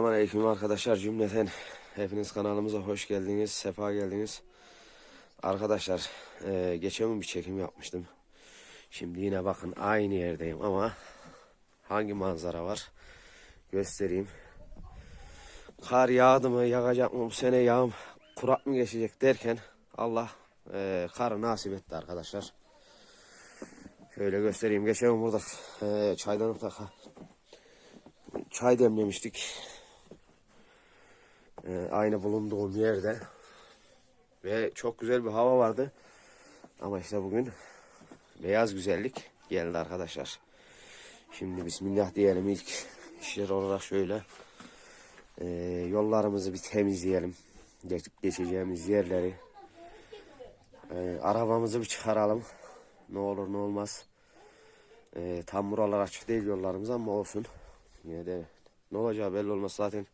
Selamünaleyküm arkadaşlar cümleten hepiniz kanalımıza hoş geldiniz, sefa geldiniz. Arkadaşlar eee geçen gün bir çekim yapmıştım. Şimdi yine bakın aynı yerdeyim ama hangi manzara var göstereyim. Kar yağdı mı, yağacak mı bu sene yağım kurak mı geçecek derken Allah eee karı nasip etti arkadaşlar. Şöyle göstereyim. Geçen gün burada eee çaydanlıkta çay demlemiştik. Ee, aynı bulunduğum yerde. Ve çok güzel bir hava vardı. Ama işte bugün beyaz güzellik geldi arkadaşlar. Şimdi Bismillah diyelim ilk işler olarak şöyle. Ee, yollarımızı bir temizleyelim. Geçip geçeceğimiz yerleri. Ee, arabamızı bir çıkaralım. Ne olur ne olmaz. Ee, tam buralar açık değil yollarımız ama olsun. Yine de ne olacağı belli olmaz zaten.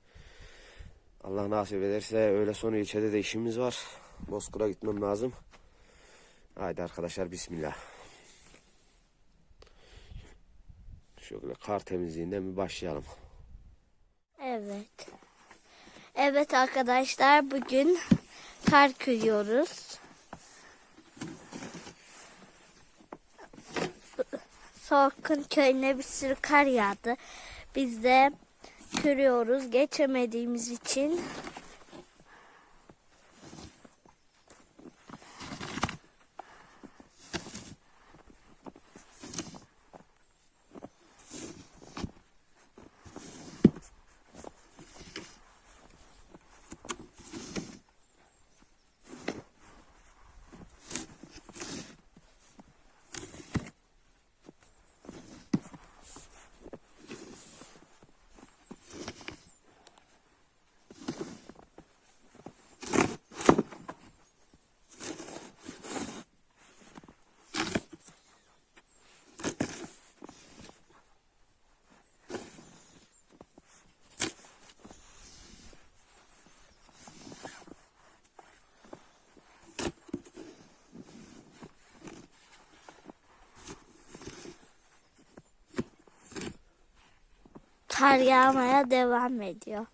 Allah nasip ederse öyle son ilçede de işimiz var. Bozkır'a gitmem lazım. Haydi arkadaşlar bismillah. Şöyle kar temizliğinden bir başlayalım. Evet. Evet arkadaşlar bugün kar kırıyoruz. Sorkun köyüne bir sürü kar yağdı. Biz de kırıyoruz geçemediğimiz için. Kar yağmaya devam ediyor.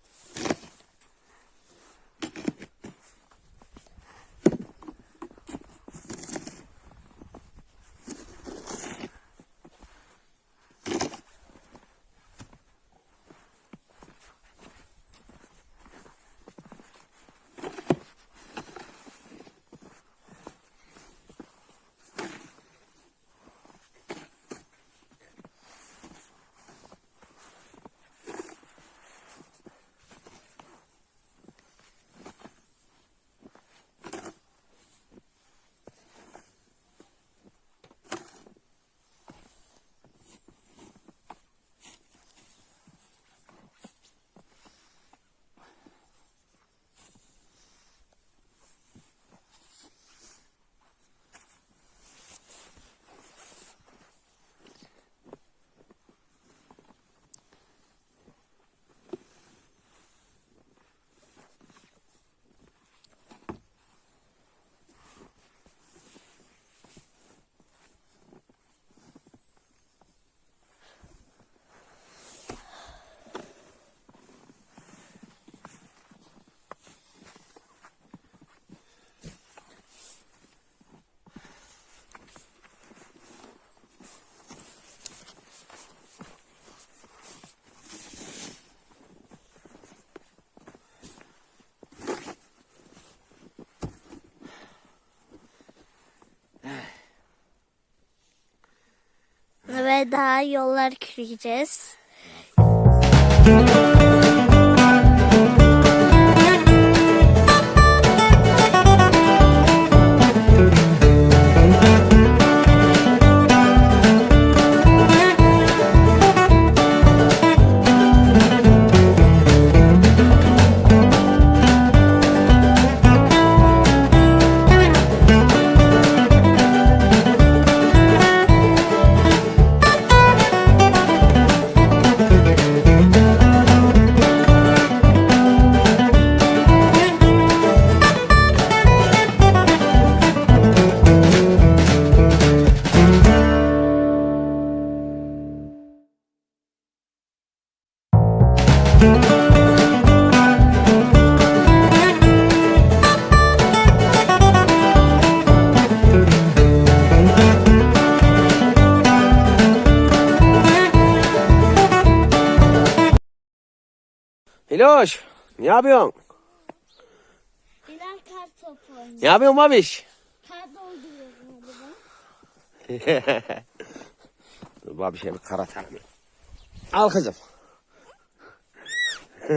Ve daha yollar kıracağız. Hiloş, ne yapıyorsun? Bilal kar topu oynuyor. Ne yapıyorsun babiş? Kar dolduruyorum hadi ben. Dur babişe bir karatalım. Al kızım.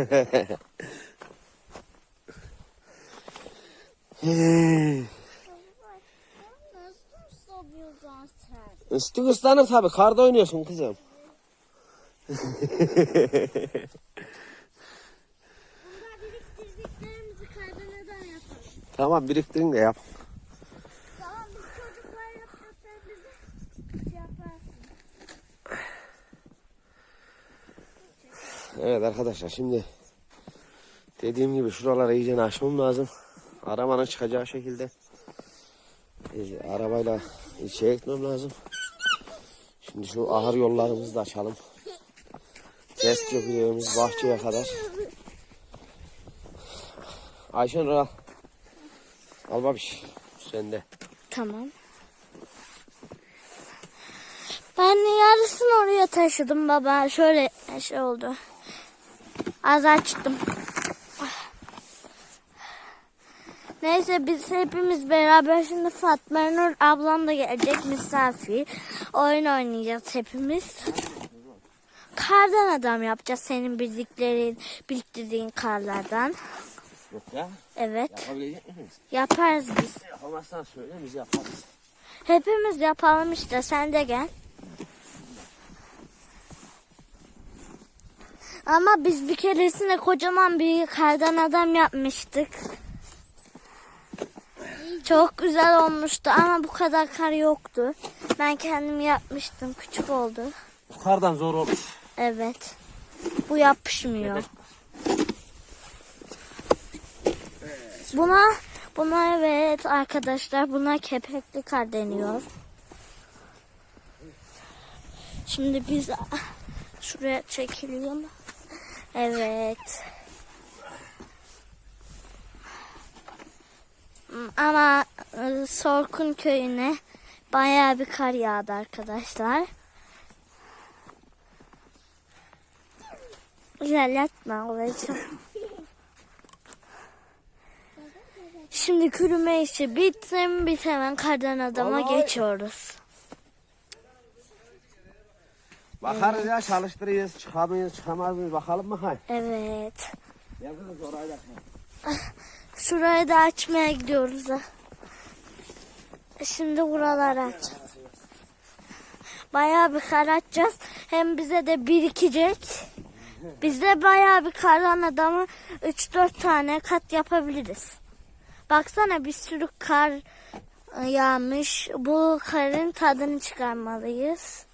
Üstün ıslanır tabi. Karda oynuyorsun kızım. Tamam biriktirin de yap. Tamam biz çocuklar yapacağız sen bize şey yaparsın. Evet arkadaşlar şimdi dediğim gibi şuraları iyice açmam lazım. Arabanın çıkacağı şekilde e, arabayla ilçeye gitmem lazım. Şimdi şu ahır yollarımızı da açalım. Test yapıyoruz bahçeye kadar. Ayşen al. Al babiş. Sende. Tamam. Ben yarısını oraya taşıdım baba. Şöyle şey oldu. Az açtım. Neyse biz hepimiz beraber şimdi Fatma Nur ablam da gelecek misafir. Oyun oynayacağız hepimiz. Kardan adam yapacağız senin bildiklerin, biriktirdiğin karlardan. Yok ya. Evet. Yapabilecek misiniz? Yaparız biz. Yapamazsan söyle biz yaparız. Hepimiz yapalım işte sen de gel. Ama biz bir keresinde kocaman bir kardan adam yapmıştık. Çok güzel olmuştu ama bu kadar kar yoktu. Ben kendim yapmıştım. Küçük oldu. Bu kardan zor olmuş. Evet. Bu yapışmıyor. Buna buna evet arkadaşlar buna kepekli kar deniyor. Şimdi biz şuraya çekiliyor mu? Evet. Ama e, Sorkun köyüne bayağı bir kar yağdı arkadaşlar. İlerletme olacak. Şimdi kürüme işi bitsin. Biz hemen kardan adama Vallahi- geçiyoruz. Bakarız ya çalıştırırız. Çıkar mıyız çıkamaz mıyız bakalım mı? Hay. Evet. Gel kızım orayla. Şurayı da açmaya gidiyoruz. da. Şimdi buraları aç. Bayağı bir kar açacağız. Hem bize de birikecek. Biz de bayağı bir kardan adamı 3-4 tane kat yapabiliriz. Baksana bir sürü kar yağmış. Bu karın tadını çıkarmalıyız.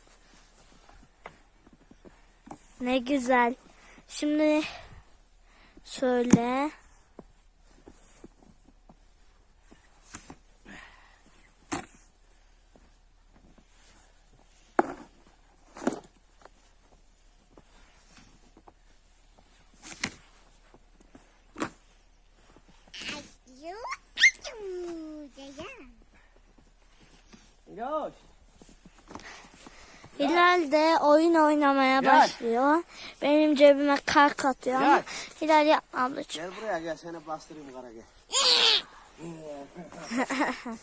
Ne güzel. Şimdi şöyle Yoş. Hilal de oyun oynamaya Gel. başlıyor. Benim cebime kar katıyor ama Gel. Hilal yapma ablacığım. Gel buraya gel seni bastırayım kara gel.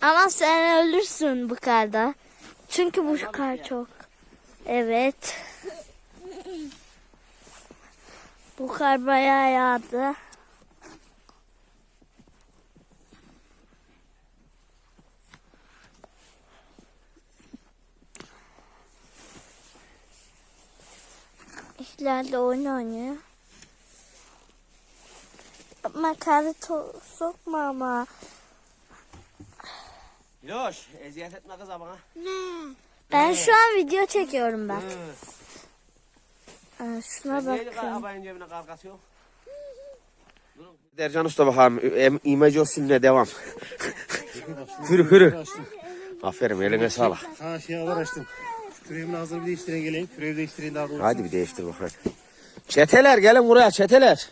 Ama sen ölürsün bu karda. Çünkü bu kar çok. Evet. Bu kar bayağı yağdı. De oyun oynuyor. Ama karı to- sokma ama. Yoş eziyet etme kıza bana. Ben şu an video çekiyorum bak. Aa, şuna bakın. arabanın cebine kargası yok? Dercan Usta bakalım. Em, İmece usulüne devam. hürü hürü. Aferin eline sağlık. Ha şey haber açtım. Küreğimin ağzını bir değiştiren geleyim. Küreği değiştireyim daha doğrusu. Hadi bir değiştir bakalım. Çeteler gelin buraya çeteler.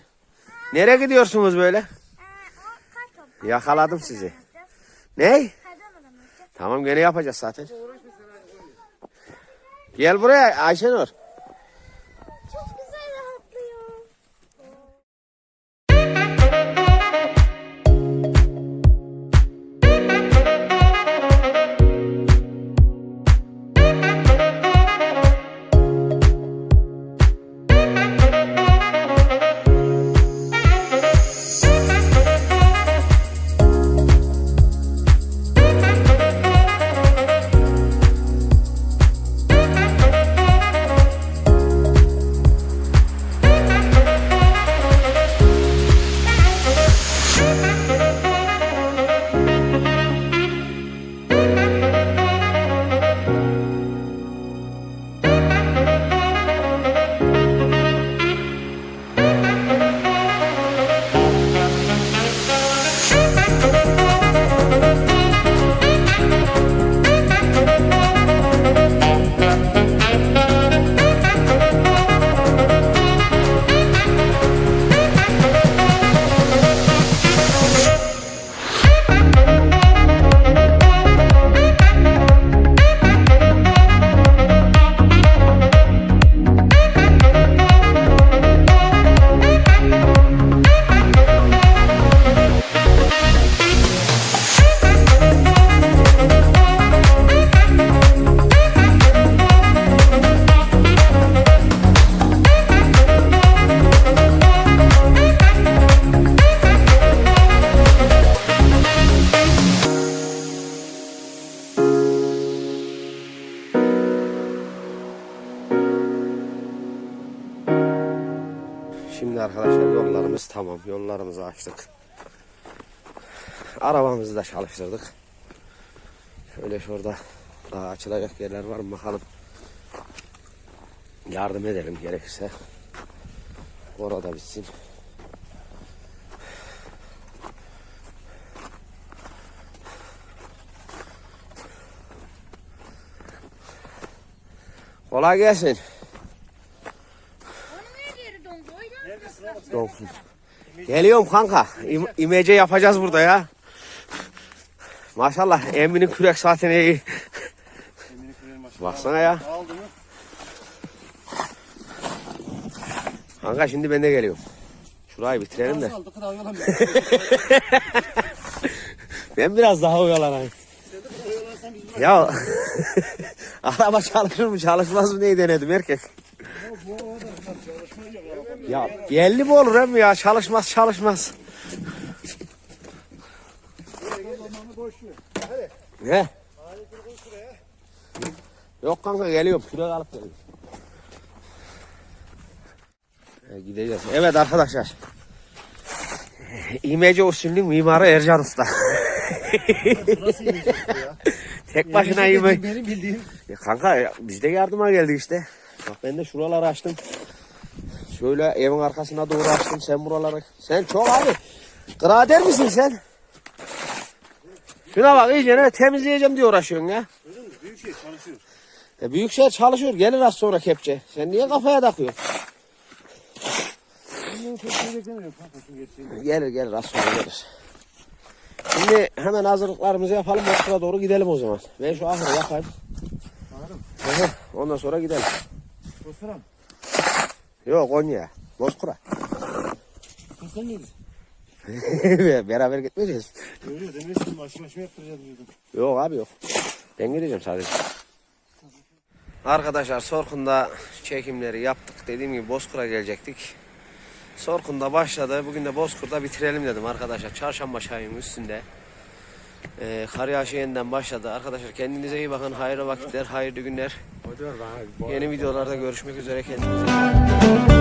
Nereye gidiyorsunuz böyle? Yakaladım sizi. Ne? Tamam gene yapacağız zaten. Gel buraya Ayşenur. Arkadaşlar yollarımız tamam. Yollarımızı açtık. Arabamızı da çalıştırdık. Şöyle şurada daha açılacak yerler var mı bakalım. Yardım edelim gerekirse. Orada bitsin. Kolay gelsin. Geliyorum kanka. İm imece yapacağız burada ya. Maşallah Emin'in kürek zaten iyi. Baksana ya. Kanka şimdi ben de geliyorum. Şurayı bitirelim de. Ben biraz daha oyalanayım. Ya araba çalışır mı çalışmaz mı neyi denedim erkek. bu arada çalışma yok. Ya belli mi olur hem ya çalışmaz çalışmaz. Ne? Yok kanka geliyorum. Şuraya alıp geliyorum. E, gideceğiz. Evet arkadaşlar. İmece usulünün mimarı Ercan Usta. Nasıl ya? Tek başına dediğim Benim bildiğim. Ya kanka ya, biz de yardıma geldik işte. Bak ben de şuraları açtım. Şöyle evin arkasına doğru açtım sen buraları. Sen çok abi. Grader misin sen? Şuna bak iyice ne temizleyeceğim diye uğraşıyorsun ya. Büyük şey çalışıyor. E Büyükşehir çalışıyor. Gelir az sonra kepçe. Sen niye kafaya takıyorsun? Şey. Gelir gelir az sonra gelir. Şimdi hemen hazırlıklarımızı yapalım. Bozkır'a doğru gidelim o zaman. Ben şu ahırı. Hı hı. Ondan sonra gidelim. Dostlarım. Yok Konya. Bozkır'a. Sen miydin? Beraber gitmeyeceğiz. Öyle demesin. Başı başıma yaptıracağız diyordum. Yok abi yok. Ben gideceğim sadece. Arkadaşlar Sorkun'da çekimleri yaptık. Dediğim gibi Bozkır'a gelecektik. Sorkun'da başladı. Bugün de Bozkır'da bitirelim dedim arkadaşlar. Çarşamba çayının üstünde. Ee, kar yağışı yeniden başladı. Arkadaşlar kendinize iyi bakın. Hayırlı vakitler, hayırlı günler. Yeni videolarda görüşmek üzere. Kendinize iyi bakın.